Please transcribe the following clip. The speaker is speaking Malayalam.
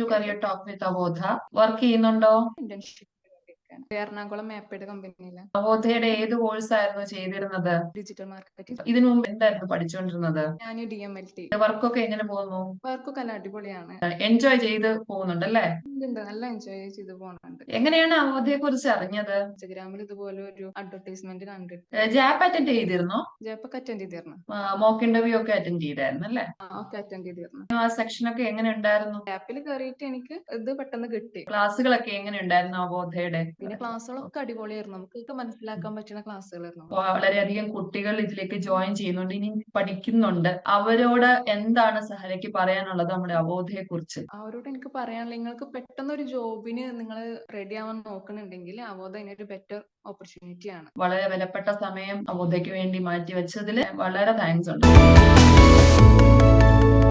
To career talk with Avodha work ചെയ്യുന്നുണ്ടോ? ഇന്റേൺഷിപ്പ് എറണാകുളം മാപ്പയുടെ കമ്പനിയിൽ. അവോധയുടെ ഏത് കോഴ്സ് ആയിരുന്നു ചെയ്തിരുന്നത്? ഡിജിറ്റൽ മാർക്കറ്റിംഗ് ഇതിനു മുമ്പ് എന്തായിരുന്നു പഠിച്ചുകൊണ്ടിരുന്നത് ഞാൻ ഡി എം എൽ ടി വർക്കൊക്കെ എങ്ങനെ പോകുന്നു? വർക്കൊക്കെ നല്ല അടിപൊളിയാണ്. എൻജോയ് ചെയ്ത് പോകുന്നുണ്ടല്ലേ? ഉണ്ട് നല്ല എൻജോയ് ചെയ്ത് പോകുന്നുണ്ട് എങ്ങനെയാണ് അവധിയെ കുറിച്ച് അറിഞ്ഞത്? ഇൻസ്റ്റഗ്രാമിൽ ഇതുപോലെ ഒരു അഡ്വർടൈസ്മെന്റ് കണ്ടിട്ട്. ജാപ്പ് അറ്റൻഡ് ചെയ്തിരുന്നോ? ജാപ്പൊക്കെ അറ്റൻഡ് ചെയ്തിരുന്നു. മോക്ക് ഇന്റർവ്യൂ ഒക്കെ അറ്റൻഡ് ചെയ്തായിരുന്നു അല്ലേ? ഒക്കെ അറ്റൻഡ് ചെയ്തിരുന്നു. ആ സെക്ഷൻ ഒക്കെ എങ്ങനെ ഉണ്ടായിരുന്നു? ജാപ്പിൽ കയറിയിട്ട് എനിക്ക് ഇത് പെട്ടെന്ന് കിട്ടി. ക്ലാസ്സുകളൊക്കെ എങ്ങനെ ഉണ്ടായിരുന്നു അവോധയുടെ? പിന്നെ ക്ലാസ്സുകളൊക്കെ അടിപൊളിയായിരുന്നു. നമുക്ക് മനസ്സിലാക്കാൻ പറ്റുന്ന ക്ലാസ്സുകളായിരുന്നു. വളരെയധികം കുട്ടികൾ ഇതിലേക്ക് ജോയിൻ ചെയ്യുന്നുണ്ട് ഇനി പഠിക്കുന്നുണ്ട്. അവരോട് എന്താണ് സഹലയ്ക്ക് പറയാനുള്ളത് നമ്മുടെ അവബോധയെ കുറിച്ച് അവരോട് എനിക്ക് പറയാനുള്ള നിങ്ങൾക്ക് പെട്ടെന്ന് ഒരു ജോബിന് നിങ്ങൾ റെഡി ആവാൻ നോക്കുന്നുണ്ടെങ്കിൽ അവോധ അതിനൊരു ബെറ്റർ ഓപ്പർച്യൂണിറ്റി ആണ്. വളരെ വിലപ്പെട്ട സമയം അവബോധയ്ക്ക് വേണ്ടി മാറ്റി വെച്ചതിൽ വളരെ താങ്ക്സ് ഉണ്ട്.